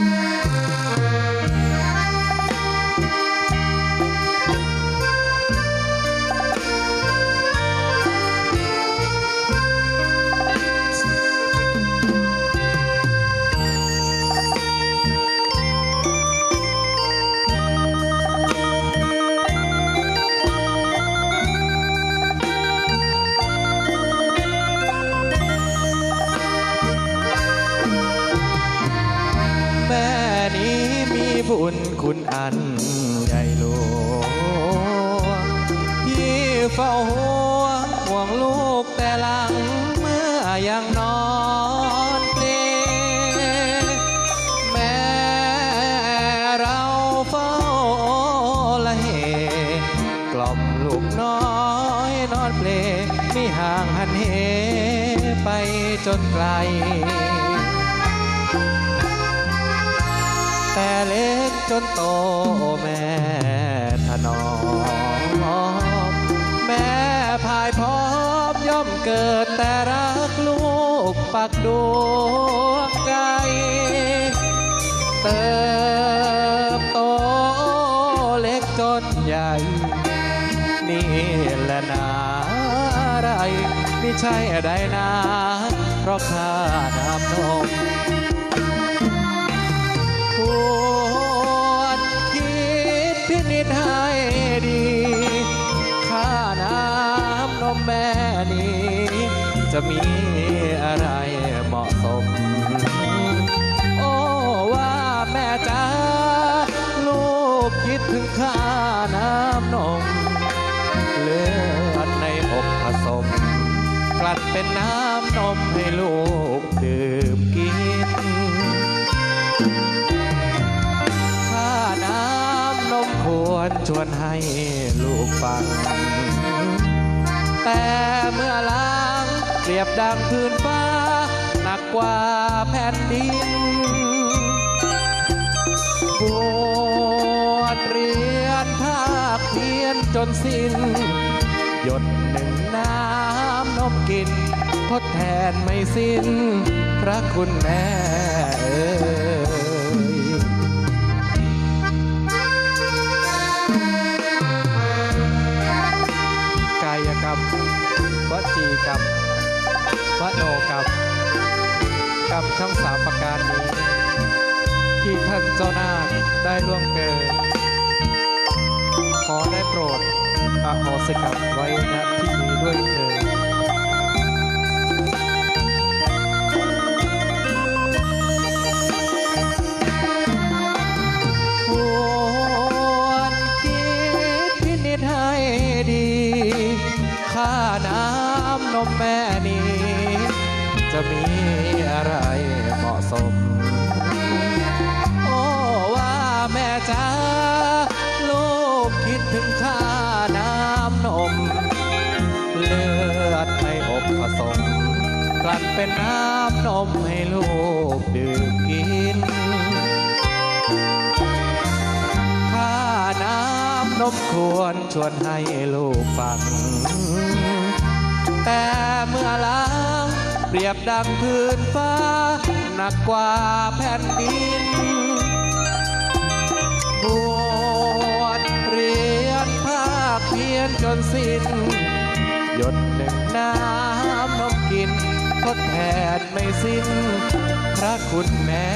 แบุญคุณอันใหญ่หลวงที่เฝ้าห่วงห่วงลูกแต่หลังเมื่อยังนอนเปลแม่เราเฝ้าละเหกล่อมลูกน้อยนอนเปลไม่ห่างหันเหไปจนไกล แต่เล็กจนโตแม่ถนอมแม่พายพร้อมย่อมเกิดแต่รักลูกปักดวงใจเติบโตเล็กจนใหญ่ นี่แหละนาอะไรไม่ใช่ใดนาเพราะข้าน้ำนม ดพินิจให้ดีค่าน้ำนมแม่นี้ จะมีอะไรเหมาะสม โอ้ว่าแม่จ้าลูกคิดถึงค่าน้ำนมเลือดในอกผสม กลัดเป็นน้ำนมให้ลูกดื่มกิน วนให้ลูกฟัง แต่เมื่อล้างเปรียบดังพื้นฟ้า หนักกว่าแผ่นดินบวชเรียนภาคเพียนจนสิ้น หยดหนึ่งน้ำนมกิน ทดแทนไม่สิ้น พระคุณแม่เอ่ย รรมวโนกรรมกรรมทั้งสามประการนี้ที่ท่านเจ้านาคได้ล่วงเกิน ขอได้โปรดอโหสิกรรมไว้ณที่นี้ด้วยเถิด มีอะไรเหมาะสม โอ้ว่าแม่จ้าลูกคิดถึงค่าน้ำนม เลือดในอกผสม กลั่นเป็นน้ำนมให้ลูกดื่มกินค่าน้ำนมควรชวนให้ลูกฟัง แต่เมื่อลา เปรียบดังพื้นฟ้า หนักกว่าแผ่นดินบวชเรียนภาคเพียนจนสิ้น หยดหนึ่งน้ำนมกินทดแทนไม่สิ้น พระคุณแม่